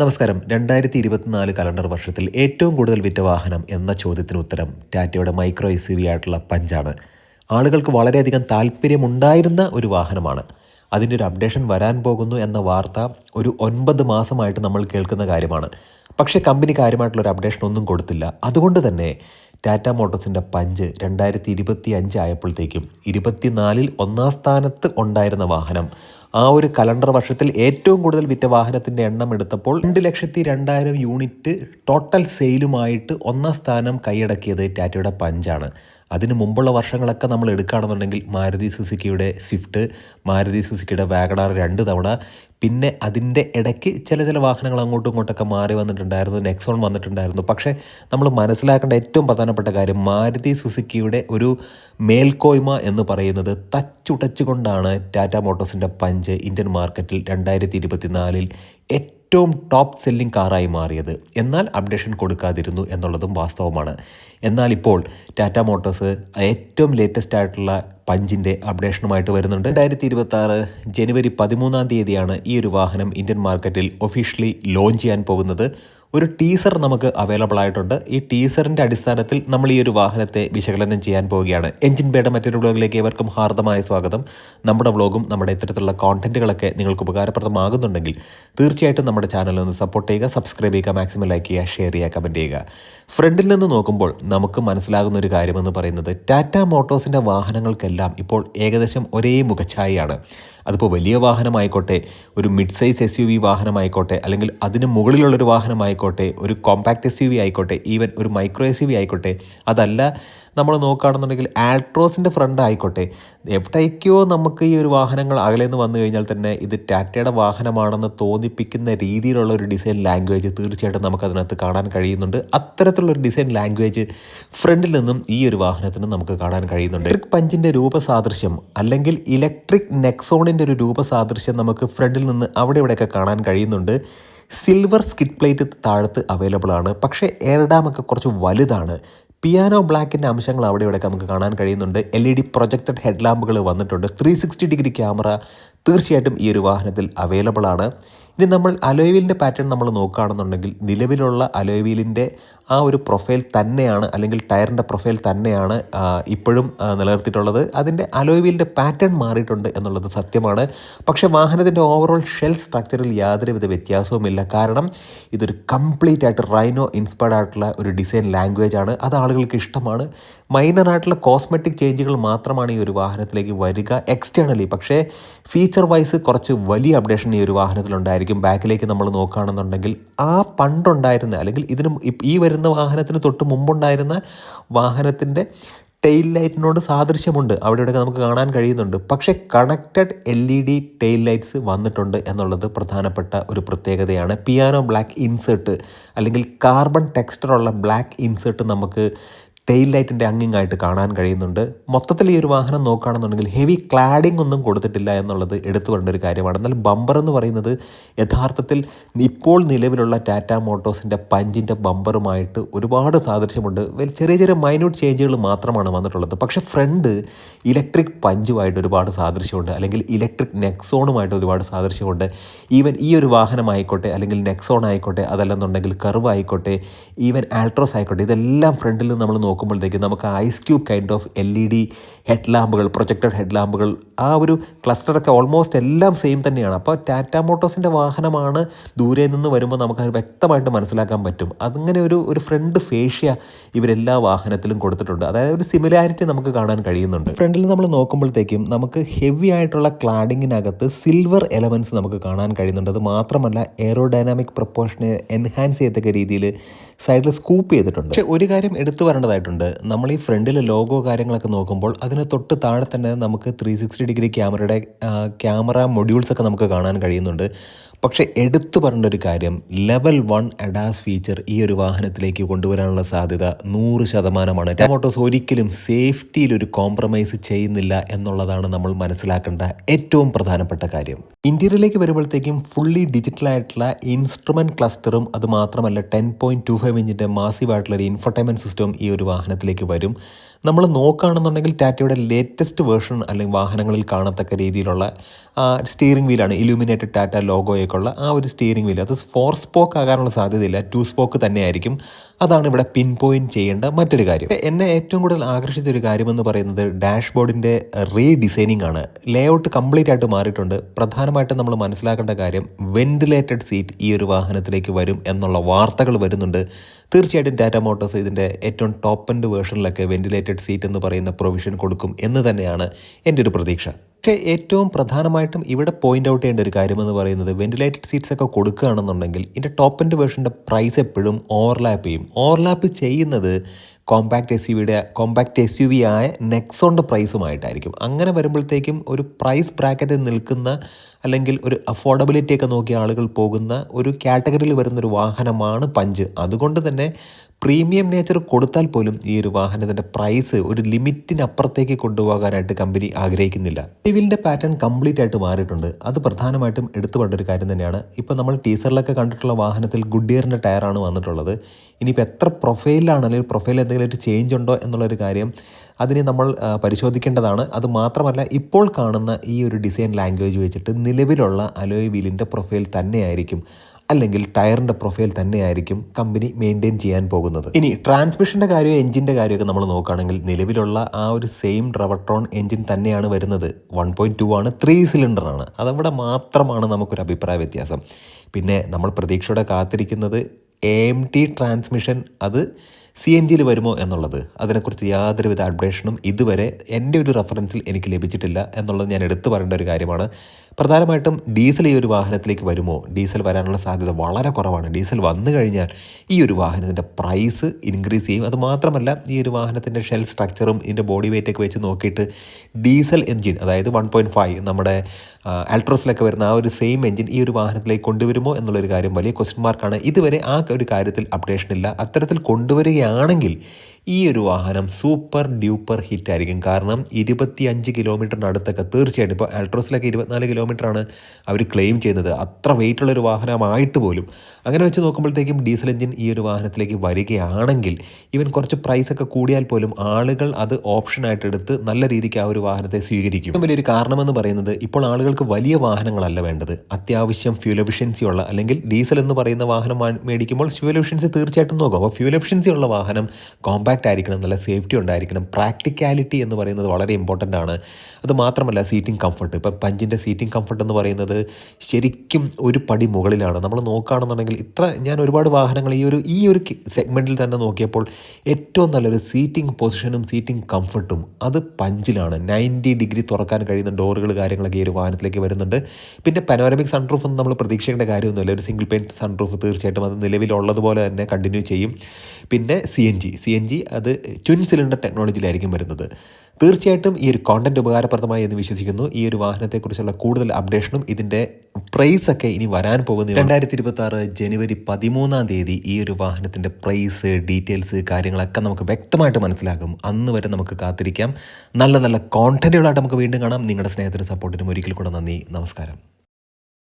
നമസ്കാരം. രണ്ടായിരത്തി ഇരുപത്തിനാല് കലണ്ടർ വർഷത്തിൽ ഏറ്റവും കൂടുതൽ വിറ്റ വാഹനം എന്ന ചോദ്യത്തിന് ഉത്തരം ടാറ്റയുടെ മൈക്രോ എസ് വി ആയിട്ടുള്ള പഞ്ചാണ്. ആളുകൾക്ക് വളരെയധികം താല്പര്യമുണ്ടായിരുന്ന ഒരു വാഹനമാണ്. അതിന്റെ ഒരു അപ്ഡേഷൻ വരാൻ പോകുന്നു എന്ന വാർത്ത ഒരു ഒൻപത് മാസമായിട്ട് നമ്മൾ കേൾക്കുന്ന കാര്യമാണ്. പക്ഷേ കമ്പനി കാര്യമായിട്ടുള്ള ഒരു അപ്ഡേഷൻ ഒന്നും കൊടുത്തില്ല. അതുകൊണ്ട് തന്നെ ടാറ്റ മോട്ടോഴ്സിന്റെ പഞ്ച് രണ്ടായിരത്തി ഇരുപത്തി അഞ്ച് ആയപ്പോഴത്തേക്കും ഇരുപത്തിനാലിൽ ഒന്നാം സ്ഥാനത്ത് ഉണ്ടായിരുന്ന വാഹനം ആ ഒരു കലണ്ടർ വർഷത്തിൽ ഏറ്റവും കൂടുതൽ വിറ്റ വാഹനത്തിന്റെ എണ്ണം എടുത്തപ്പോൾ രണ്ട് ലക്ഷത്തി രണ്ടായിരം യൂണിറ്റ് ടോട്ടൽ സെയിലുമായിട്ട് ഒന്നാം സ്ഥാനം കൈയടക്കിയത് ടാറ്റയുടെ പഞ്ചാണ്. അതിന് മുമ്പുള്ള വർഷങ്ങളൊക്കെ നമ്മൾ എടുക്കുകയാണെന്നുണ്ടെങ്കിൽ മാരുതി സുസുക്കിയുടെ സ്വിഫ്റ്റ് മാരുതി സുസുക്കിയുടെ വാഗണാർ രണ്ട് തവണ പിന്നെ അതിന്റെ ഇടയ്ക്ക് ചില ചില വാഹനങ്ങൾ അങ്ങോട്ടും ഇങ്ങോട്ടൊക്കെ മാറി വന്നിട്ടുണ്ടായിരുന്നു. നെക്സോൺ വന്നിട്ടുണ്ടായിരുന്നു. പക്ഷേ നമ്മൾ മനസ്സിലാക്കേണ്ട ഏറ്റവും പ്രധാനപ്പെട്ട കാര്യം മാരുതി സുസുക്കിയുടെ ഒരു മേൽക്കോയ്മ എന്ന് പറയുന്നത് തച്ചുടച്ചുകൊണ്ടാണ് ടാറ്റ മോട്ടോഴ്സിന്റെ പഞ്ച് ഇന്ത്യൻ മാർക്കറ്റിൽ രണ്ടായിരത്തി ഇരുപത്തിനാലിൽ ഏറ്റവും ടോപ്പ് സെല്ലിംഗ് കാറായി മാറിയത്. എന്നാൽ അപ്ഡേഷൻ കൊടുക്കാതിരുന്നു എന്നുള്ളതും വാസ്തവമാണ്. എന്നാൽ ഇപ്പോൾ ടാറ്റ മോട്ടോഴ്സ് ഏറ്റവും ലേറ്റസ്റ്റ് ആയിട്ടുള്ള പഞ്ചിന്റെ അപ്ഡേഷനുമായിട്ട് വരുന്നുണ്ട്. രണ്ടായിരത്തി ഇരുപത്തി ആറ് ജനുവരി പതിമൂന്നാം തീയതിയാണ് ഈ ഒരു വാഹനം ഇന്ത്യൻ മാർക്കറ്റിൽ ഒഫീഷ്യലി ലോഞ്ച് ചെയ്യാൻ പോകുന്നത്. ഒരു ടീസർ നമുക്ക് അവൈലബിൾ ആയിട്ടുണ്ട്. ഈ ടീസറിന്റെ അടിസ്ഥാനത്തിൽ നമ്മൾ ഈ ഒരു വാഹനത്തെ വിശകലനം ചെയ്യാൻ പോവുകയാണ്. എഞ്ചിൻ ബേയുടെ മറ്റൊരു വ്ളോഗിലേക്ക് ഏവർക്കും ഹാർദമായ സ്വാഗതം. നമ്മുടെ വ്ളോഗും നമ്മുടെ ഇത്തരത്തിലുള്ള കോണ്ടന്റുകളൊക്കെ നിങ്ങൾക്ക് ഉപകാരപ്രദമാകുന്നുണ്ടെങ്കിൽ തീർച്ചയായിട്ടും നമ്മുടെ ചാനൽ ഒന്ന് സപ്പോർട്ട് ചെയ്യുക സബ്സ്ക്രൈബ് ചെയ്യുക മാക്സിമം ലൈക്ക് ചെയ്യുക ഷെയർ ചെയ്യുക കമന്റ് ചെയ്യുക. ഫ്രണ്ടിൽ നിന്ന് നോക്കുമ്പോൾ നമുക്ക് മനസ്സിലാകുന്ന ഒരു കാര്യമെന്ന് പറയുന്നത് ടാറ്റ മോട്ടോഴ്സിന്റെ വാഹനങ്ങൾക്കെല്ലാം ഇപ്പോൾ ഏകദേശം ഒരേ മുഖഛായയാണ് അതിപ്പോൾ വലിയ വാഹനമായിക്കോട്ടെ ഒരു mid size S U V വാഹനമായിക്കോട്ടെ അല്ലെങ്കിൽ അതിന് മുകളിലുള്ളൊരു വാഹനമായിക്കോട്ടെ ഒരു കോമ്പാക്ട് എസ് യു വി ആയിക്കോട്ടെ ഈവൻ ഒരു മൈക്രോ എസ് യു വി ആയിക്കോട്ടെ അതല്ല നമ്മൾ നോക്കുകയാണെന്നുണ്ടെങ്കിൽ ആൾട്രോസിന്റെ ഫ്രണ്ട് ആയിക്കോട്ടെ. എവിടേക്കോ നമുക്ക് ഈ ഒരു വാഹനങ്ങൾ അകലെ നിന്ന് വന്നു കഴിഞ്ഞാൽ തന്നെ ഇത് ടാറ്റയുടെ വാഹനമാണെന്ന് തോന്നിപ്പിക്കുന്ന രീതിയിലുള്ള ഒരു ഡിസൈൻ ലാംഗ്വേജ് തീർച്ചയായിട്ടും നമുക്ക് അതിനകത്ത് കാണാൻ കഴിയുന്നുണ്ട്. അത്തരത്തിലുള്ളൊരു ഡിസൈൻ ലാംഗ്വേജ് ഫ്രണ്ടിൽ നിന്നും ഈ ഒരു വാഹനത്തിന് നമുക്ക് കാണാൻ കഴിയുന്നുണ്ട്. ഇലക്ട്രിക് പഞ്ചിന്റെ രൂപസാദൃശ്യം അല്ലെങ്കിൽ ഇലക്ട്രിക് നെക്സോണിന്റെ ഒരു രൂപസാദൃശ്യം നമുക്ക് ഫ്രണ്ടിൽ നിന്ന് അവിടെ ഇവിടെയൊക്കെ കാണാൻ കഴിയുന്നുണ്ട്. സിൽവർ സ്കിഡ് പ്ലേറ്റ് താഴത്ത് അവൈലബിൾ ആണ്. പക്ഷേ എയർഡാമൊക്കെ കുറച്ച് വലുതാണ്. പിയാനോ ബ്ലാക്കിന്റെ അംശങ്ങൾ അവിടെ ഇവിടെയൊക്കെ നമുക്ക് കാണാൻ കഴിയുന്നുണ്ട്. L E D projected head ലാമ്പുകൾ വന്നിട്ടുണ്ട്. ത്രീ സിക്സ്റ്റി ഡിഗ്രി ക്യാമറ തീർച്ചയായിട്ടും ഈ ഒരു വാഹനത്തിൽ അവൈലബിൾ ആണ്. ഇനി നമ്മൾ അലോയവീലിന്റെ പാറ്റേൺ നമ്മൾ നോക്കുകയാണെന്നുണ്ടെങ്കിൽ നിലവിലുള്ള അലോയവീലിന്റെ ആ ഒരു പ്രൊഫൈൽ തന്നെയാണ് അല്ലെങ്കിൽ ടയറിന്റെ പ്രൊഫൈൽ തന്നെയാണ് ഇപ്പോഴും നിലനിർത്തിയിട്ടുള്ളത്. അതിന്റെ അലോയവീലിന്റെ പാറ്റേൺ മാറിയിട്ടുണ്ട് എന്നുള്ളത് സത്യമാണ്. പക്ഷേ വാഹനത്തിന്റെ ഓവറോൾ ഷെൽ സ്ട്രക്ചറിൽ യാതൊരുവിധ വ്യത്യാസവുമില്ല. കാരണം ഇതൊരു കംപ്ലീറ്റ് ആയിട്ട് റൈനോ ഇൻസ്പയർഡ് ആയിട്ടുള്ള ഒരു ഡിസൈൻ ലാംഗ്വേജ് ആണ്. അത് ആളുകൾക്ക് ഇഷ്ടമാണ്. മൈനർ ആയിട്ടുള്ള കോസ്മെറ്റിക് ചേഞ്ചുകൾ മാത്രമാണ് ഈ ഒരു വാഹനത്തിലേക്ക് വരിക എക്സ്റ്റേണലി പക്ഷേ ഫീച്ചർ വൈസ് കുറച്ച് വലിയ അപ്ഡേഷൻ ഈ ഒരു വാഹനത്തിലുണ്ടായിരിക്കും. ബാക്കിലേക്ക് നമ്മൾ നോക്കുകയാണെന്നുണ്ടെങ്കിൽ ആ പണ്ടുണ്ടായിരുന്ന അല്ലെങ്കിൽ ഇതിന് ഈ വരുന്ന വാഹനത്തിന് തൊട്ട് മുമ്പുണ്ടായിരുന്ന വാഹനത്തിന്റെ ടെയിൽ ലൈറ്റിനോട് സാദൃശ്യമുണ്ട്. അവിടെയൊക്കെ നമുക്ക് കാണാൻ കഴിയുന്നുണ്ട്. പക്ഷേ connected L E D tail lights വന്നിട്ടുണ്ട് എന്നുള്ളത് പ്രധാനപ്പെട്ട ഒരു പ്രത്യേകതയാണ്. പിയാനോ ബ്ലാക്ക് ഇൻസേർട്ട് അല്ലെങ്കിൽ കാർബൺ ടെക്സ്റ്ററുള്ള ബ്ലാക്ക് ഇൻസേർട്ട് നമുക്ക് ടെയിൽ ലൈറ്റിന്റെ അങ്ങിങ്ങായിട്ട് കാണാൻ കഴിയുന്നുണ്ട്. മൊത്തത്തിൽ ഈ ഒരു വാഹനം നോക്കുകയാണെന്നുണ്ടെങ്കിൽ ഹെവി ക്ലാഡിംഗ് ഒന്നും കൊടുത്തിട്ടില്ല എന്നുള്ളത് എടുത്തു പറയേണ്ട ഒരു കാര്യമാണ്. എന്നാൽ ബമ്പർ എന്ന് പറയുന്നത് യഥാർത്ഥത്തിൽ ഇപ്പോൾ നിലവിലുള്ള ടാറ്റ മോട്ടോഴ്സിന്റെ പഞ്ചിന്റെ ബമ്പറുമായിട്ട് ഒരുപാട് സാദൃശ്യമുണ്ട്. ചെറിയ ചെറിയ മൈന്യൂട്ട് ചേഞ്ചുകൾ മാത്രമാണ് വന്നിട്ടുള്ളത്. പക്ഷേ ഫ്രണ്ട് ഇലക്ട്രിക് പഞ്ചുമായിട്ട് ഒരുപാട് സാദൃശ്യമുണ്ട്. അല്ലെങ്കിൽ ഇലക്ട്രിക് നെക്സോണുമായിട്ട് ഒരുപാട് സാദൃശ്യമുണ്ട്. ഈവൻ ഈ ഒരു വാഹനമായിക്കോട്ടെ അല്ലെങ്കിൽ നെക്സോൺ ആയിക്കോട്ടെ അതല്ലെന്നുണ്ടെങ്കിൽ കർവ് ആയിക്കോട്ടെ ഈവൻ ആൾട്രോസ് ആയിക്കോട്ടെ ഇതെല്ലാം ഫ്രണ്ടിൽ നിന്ന് നമ്മൾ നോക്കുമ്പോഴത്തേക്ക് നമുക്ക് ice cube kind of L E D head ലാമ്പുകൾ projected head ലാമ്പുകൾ ആ ഒരു ക്ലസ്റ്ററൊക്കെ ഓൾമോസ്റ്റ് എല്ലാം സെയിം തന്നെയാണ്. അപ്പോൾ ടാറ്റ മോട്ടോഴ്സിന്റെ വാഹനമാണ് ദൂരെ നിന്ന് വരുമ്പോൾ നമുക്കത് വ്യക്തമായിട്ട് മനസ്സിലാക്കാൻ പറ്റും. അങ്ങനെ ഒരു ഒരു ഫ്രണ്ട് ഫേഷ്യ ഇവരെല്ലാ വാഹനത്തിലും കൊടുത്തിട്ടുണ്ട്. അതായത് ഒരു സിമിലാരിറ്റി നമുക്ക് കാണാൻ കഴിയുന്നുണ്ട്. ഫ്രണ്ടിൽ നമ്മൾ നോക്കുമ്പോഴത്തേക്കും നമുക്ക് ഹെവി ആയിട്ടുള്ള ക്ലാഡിങ്ങിനകത്ത് സിൽവർ എലമെന്റ്സ് നമുക്ക് കാണാൻ കഴിയുന്നുണ്ട്. അത് മാത്രമല്ല എയറോഡൈനാമിക് പ്രപ്പോർഷനെ എൻഹാൻസ് ചെയ്യത്തക്ക രീതിയിൽ സൈഡിൽ സ്കൂപ്പ് ചെയ്തിട്ടുണ്ട്. പക്ഷേ ഒരു കാര്യം എടുത്തു നമ്മൾ ഈ ഫ്രണ്ടിലെ ലോഗോ കാര്യങ്ങളൊക്കെ നോക്കുമ്പോൾ അതിന് തൊട്ട് താഴെ തന്നെ നമുക്ക് ത്രീ സിക്സ്റ്റി ഡിഗ്രി ക്യാമറയുടെ ക്യാമറ മൊഡ്യൂൾസ് ഒക്കെ നമുക്ക് കാണാൻ കഴിയുന്നുണ്ട്. പക്ഷേ എടുത്തു പറഞ്ഞ ഒരു കാര്യം ലെവൽ വൺ അഡാസ് ഫീച്ചർ ഈ ഒരു വാഹനത്തിലേക്ക് കൊണ്ടുവരാനുള്ള സാധ്യത നൂറ് ശതമാനമാണ്. ടെമോട്ടോസ് ഒരിക്കലും സേഫ്റ്റിയിൽ ഒരു കോംപ്രമൈസ് ചെയ്യുന്നില്ല എന്നുള്ളതാണ് നമ്മൾ മനസ്സിലാക്കേണ്ട ഏറ്റവും പ്രധാനപ്പെട്ട കാര്യം. ഇന്ത്യയിലേക്ക് വരുമ്പോഴത്തേക്കും ഫുള്ളി ഡിജിറ്റലായിട്ടുള്ള ഇൻസ്ട്രുമെന്റ് ക്ലസ്റ്ററും അത് മാത്രമല്ല ടെൻ പോയിന്റ് ടു ഫൈവ് ഇഞ്ചിന്റെ മാസീവായിട്ടുള്ള ഒരു ഇൻഫർടൈൻമെന്റ് സിസ്റ്റം ഈ ഒരു വാഹനത്തിലേക്ക് വരും. നമ്മൾ നോക്കുകയാണെന്നുണ്ടെങ്കിൽ ടാറ്റയുടെ ലേറ്റസ്റ്റ് വേർഷൻ അല്ലെങ്കിൽ വാഹനങ്ങളിൽ കാണത്തക്ക രീതിയിലുള്ള സ്റ്റിയറിംഗ് വീലാണ് ഇലൂമിനേറ്റഡ് ടാറ്റ ലോഗോയെ ഭാഗത്തേക്കുള്ള ആ ഒരു സ്റ്റിയറിംഗ് വീൽ അത് ഫോർ സ്പോക്ക് ആകാനുള്ള സാധ്യതയില്ല. ടു സ്പോക്ക് തന്നെയായിരിക്കും. അതാണ് ഇവിടെ പിൻ പോയിന്റ് ചെയ്യേണ്ട മറ്റൊരു കാര്യം. എന്നെ ഏറ്റവും കൂടുതൽ ആകർഷിച്ച ഒരു കാര്യമെന്ന് പറയുന്നത് ഡാഷ്ബോർഡിന്റെ റീ ഡിസൈനിങ് ആണ്. ലേഔട്ട് കംപ്ലീറ്റ് ആയിട്ട് മാറിയിട്ടുണ്ട്. പ്രധാനമായിട്ടും നമ്മൾ മനസ്സിലാക്കേണ്ട കാര്യം വെന്റിലേറ്റഡ് സീറ്റ് ഈ ഒരു വാഹനത്തിലേക്ക് വരും എന്നുള്ള വാർത്തകൾ വരുന്നുണ്ട്. തീർച്ചയായിട്ടും ടാറ്റ മോട്ടോഴ്സ് ഇതിന്റെ ഏറ്റവും ടോപ്പ് എൻഡ് വേർഷനിലൊക്കെ വെന്റിലേറ്റഡ് സീറ്റ് എന്ന് പറയുന്ന പ്രൊവിഷൻ കൊടുക്കും എന്ന് തന്നെയാണ് എന്റെ ഒരു പ്രതീക്ഷ. പക്ഷേ ഏറ്റവും പ്രധാനമായിട്ടും ഇവിടെ പോയിന്റ് ഔട്ട് ചെയ്യേണ്ട ഒരു കാര്യമെന്ന് പറയുന്നത് വെന്റിലേറ്റഡ് സീറ്റ്സ് ഒക്കെ കൊടുക്കുകയാണെന്നുണ്ടെങ്കിൽ ഇതിന്റെ ടോപ്പ് എൻഡ് വേർഷന്റെ പ്രൈസ് എപ്പോഴും ഓവർലാപ്പ് ചെയ്യും. ഓവർലാപ്പ് ചെയ്യുന്നത് കോമ്പാക്ട് എസ് യു വിയുടെ കോമ്പാക്ട് എസ് യു വി ആയ നെക്സോണിന്റെ പ്രൈസുമായിട്ടായിരിക്കും അങ്ങനെ വരുമ്പോഴത്തേക്കും ഒരു പ്രൈസ് ബ്രാക്കറ്റിൽ നിൽക്കുന്ന അല്ലെങ്കിൽ ഒരു അഫോർഡബിലിറ്റി ഒക്കെ നോക്കിയ ആളുകൾ പോകുന്ന ഒരു കാറ്റഗറിയിൽ വരുന്ന ഒരു വാഹനമാണ് പഞ്ച്. അതുകൊണ്ട് തന്നെ പ്രീമിയം നേച്ചർ കൊടുത്താൽ പോലും ഈ ഒരു വാഹനത്തിന്റെ പ്രൈസ് ഒരു ലിമിറ്റിനപ്പുറത്തേക്ക് കൊണ്ടുപോകാനായിട്ട് കമ്പനി ആഗ്രഹിക്കുന്നില്ല. ടിവിലിന്റെ പാറ്റേൺ കംപ്ലീറ്റ് ആയിട്ട് മാറിയിട്ടുണ്ട്. അത് പ്രധാനമായിട്ടും എടുത്തു പറഞ്ഞൊരു കാര്യം തന്നെയാണ്. ഇപ്പോൾ നമ്മൾ ടീസറിലൊക്കെ കണ്ടിട്ടുള്ള വാഹനത്തിൽ ഗുഡിയറിന്റെ ടയറാണ് വന്നിട്ടുള്ളത്. ഇനിയിപ്പോൾ എത്ര പ്രൊഫൈലിലാണ് അല്ലെങ്കിൽ പ്രൊഫൈലിൽ എന്തെങ്കിലും ഒരു ചേഞ്ച് ഉണ്ടോ എന്നുള്ളൊരു കാര്യം അതിനെ നമ്മൾ പരിശോധിക്കേണ്ടതാണ്. അത് മാത്രമല്ല ഇപ്പോൾ കാണുന്ന ഈ ഒരു ഡിസൈൻ ലാംഗ്വേജ് വെച്ചിട്ട് നിലവിലുള്ള അലോയ് വീലിന്റെ പ്രൊഫൈൽ തന്നെയായിരിക്കും. അല്ലെങ്കിൽ ടയറിന്റെ പ്രൊഫൈൽ തന്നെയായിരിക്കും കമ്പനി മെയിന്റെയിൻ ചെയ്യാൻ പോകുന്നത്. ഇനി ട്രാൻസ്മിഷന്റെ കാര്യം എഞ്ചിന്റെ കാര്യമൊക്കെ നമ്മൾ നോക്കുകയാണെങ്കിൽ നിലവിലുള്ള ആ ഒരു സെയിം ഡ്രവർട്രോൺ എഞ്ചിൻ തന്നെയാണ് വരുന്നത്. വൺ പോയിന്റ് ടു ആണ് ത്രീ സിലിണ്ടറാണ് അതവിടെ മാത്രമാണ് നമുക്കൊരു അഭിപ്രായ വ്യത്യാസം. പിന്നെ നമ്മൾ പ്രതീക്ഷയോടെ കാത്തിരിക്കുന്നത് എ എം ടി ട്രാൻസ്മിഷൻ അത് സി എൻ ജിയിൽ വരുമോ എന്നുള്ളത് അതിനെക്കുറിച്ച് യാതൊരുവിധ അപ്ഡേഷനും ഇതുവരെ എന്റെ ഒരു റെഫറൻസിൽ എനിക്ക് ലഭിച്ചിട്ടില്ല എന്നുള്ളത് ഞാൻ എടുത്തു പറയേണ്ട ഒരു കാര്യമാണ്. പ്രധാനമായിട്ടും ഡീസൽ ഈ ഒരു വാഹനത്തിലേക്ക് വരുമോ? ഡീസൽ വരാനുള്ള സാധ്യത വളരെ കുറവാണ്. ഡീസൽ വന്നു കഴിഞ്ഞാൽ ഈ ഒരു വാഹനത്തിന്റെ പ്രൈസ് ഇൻക്രീസ് ചെയ്യും. അതുമാത്രമല്ല ഈ ഒരു വാഹനത്തിന്റെ ഷെൽ സ്ട്രക്ചറും ഇതിന്റെ ബോഡി വെയിറ്റൊക്കെ വെച്ച് നോക്കിയിട്ട് ഡീസൽ എൻജിൻ അതായത് വൺ പോയിന്റ് ഫൈവ് നമ്മുടെ അൾട്രോസിലൊക്കെ വരുന്ന ആ ഒരു സെയിം എൻജിൻ ഈ ഒരു വാഹനത്തിലേക്ക് കൊണ്ടുവരുമോ എന്നുള്ളൊരു കാര്യം വലിയ ക്വസ്റ്റ്യൻ മാർക്കാണ് ഇതുവരെ ആ ഒരു കാര്യത്തിൽ അപ്ഡേഷൻ ഇല്ല. അത്തരത്തിൽ കൊണ്ടുവരികയാണെങ്കിൽ ഈ ഒരു വാഹനം സൂപ്പർ ഡ്യൂപ്പർ ഹിറ്റ് ആയിരിക്കും കാരണം ഇരുപത്തി അഞ്ച് കിലോമീറ്ററിനടുത്തൊക്കെ തീർച്ചയായിട്ടും ഇപ്പോൾ അൾട്രോസിലൊക്കെ ഇരുപത്തിനാല് കിലോമീറ്ററാണ് അവർ ക്ലെയിം ചെയ്യുന്നത്. അത്ര വെയിറ്റ് ഉള്ള ഒരു വാഹനമായിട്ട് പോലും. അങ്ങനെ വെച്ച് നോക്കുമ്പോഴത്തേക്കും ഡീസൽ എഞ്ചിൻ ഈ ഒരു വാഹനത്തിലേക്ക് വരികയാണെങ്കിൽ ഇവൻ കുറച്ച് പ്രൈസ് ഒക്കെ കൂടിയാൽ പോലും ആളുകൾ അത് ഓപ്ഷനായിട്ട് എടുത്ത് നല്ല രീതിക്ക് ആ ഒരു വാഹനത്തെ സ്വീകരിക്കും. വലിയൊരു കാരണമെന്ന് പറയുന്നത് ഇപ്പോൾ ആളുകൾക്ക് വലിയ വാഹനങ്ങളല്ല വേണ്ടത്. അത്യാവശ്യം ഫ്യൂൽ എഫിഷ്യൻസി ഉള്ള അല്ലെങ്കിൽ ഡീസൽ എന്ന് പറയുന്ന വാഹനം മേടിക്കുമ്പോൾ ഫ്യൂൽ എഫിഷ്യൻസി തീർച്ചയായിട്ടും നോക്കും. അപ്പോൾ ഫ്യൂൽ എഫിഷ്യൻസി ഉള്ള വാഹനം കോമ്പാക്റ്റ് ആയിരിക്കണം നല്ല സേഫ്റ്റി ഉണ്ടായിരിക്കണം. പ്രാക്ടിക്കാലിറ്റി എന്ന് പറയുന്നത് വളരെ ഇമ്പോർട്ടന്റ് ആണ്. അത് മാത്രമല്ല സീറ്റിംഗ് കംഫർട്ട് ഇപ്പം പഞ്ചിന്റെ സീറ്റിംഗ് കംഫർട്ട് എന്ന് പറയുന്നത് ശരിക്കും ഒരു പടി മുകളിലാണ്. നമ്മൾ നോക്കുകയാണെന്നുണ്ടെങ്കിൽ ഇത്ര ഞാൻ ഒരുപാട് വാഹനങ്ങൾ ഈ ഒരു ഈ ഒരു സെഗ്മെന്റിൽ തന്നെ നോക്കിയപ്പോൾ ഏറ്റവും നല്ലൊരു സീറ്റിംഗ് പൊസിഷനും സീറ്റിംഗ് കംഫർട്ടും അത് പഞ്ചിലാണ്. നയന്റി ഡിഗ്രി തുറക്കാൻ കഴിയുന്ന ഡോറുകൾ കാര്യങ്ങളൊക്കെ ഈ ഒരു വാഹനത്തിലേക്ക് വരുന്നുണ്ട്. പിന്നെ പനോരമിക് സൺറൂഫ് ഒന്നും നമ്മൾ പ്രതീക്ഷിക്കേണ്ട കാര്യമൊന്നുമില്ല. ഒരു സിംഗിൾ പെയിന്റ് സൺറൂഫ് തീർച്ചയായിട്ടും അത് നിലവിലുള്ളതുപോലെ തന്നെ കണ്ടിന്യൂ ചെയ്യും. പിന്നെ C N G C N G അത് ട്വിൻ സിലിണ്ടർ ടെക്നോളജിയിലായിരിക്കും വരുന്നത്. തീർച്ചയായിട്ടും ഈ ഒരു കോണ്ടന്റ് ഉപകാരപ്രദമായി എന്ന് വിശ്വസിക്കുന്നു. ഈ ഒരു വാഹനത്തെക്കുറിച്ചുള്ള കൂടുതൽ അപ്ഡേഷനും ഇതിന്റെ പ്രൈസ് ഒക്കെ ഇനി വരാൻ പോകുന്നു രണ്ടായിരത്തി ഇരുപത്തി ആറ് ജനുവരി പതിമൂന്നാം തീയതി ഈ ഒരു വാഹനത്തിന്റെ പ്രൈസ് ഡീറ്റെയിൽസ് കാര്യങ്ങളൊക്കെ നമുക്ക് വ്യക്തമായിട്ട് മനസ്സിലാകും. അന്ന് വരെ നമുക്ക് കാത്തിരിക്കാം. നല്ല നല്ല കോണ്ടന്റുകളായിട്ട് നമുക്ക് വീണ്ടും കാണാം. നിങ്ങളുടെ സ്നേഹത്തിനും സപ്പോർട്ടിനും ഒരിക്കൽ കൂടെ നന്ദി. നമസ്കാരം.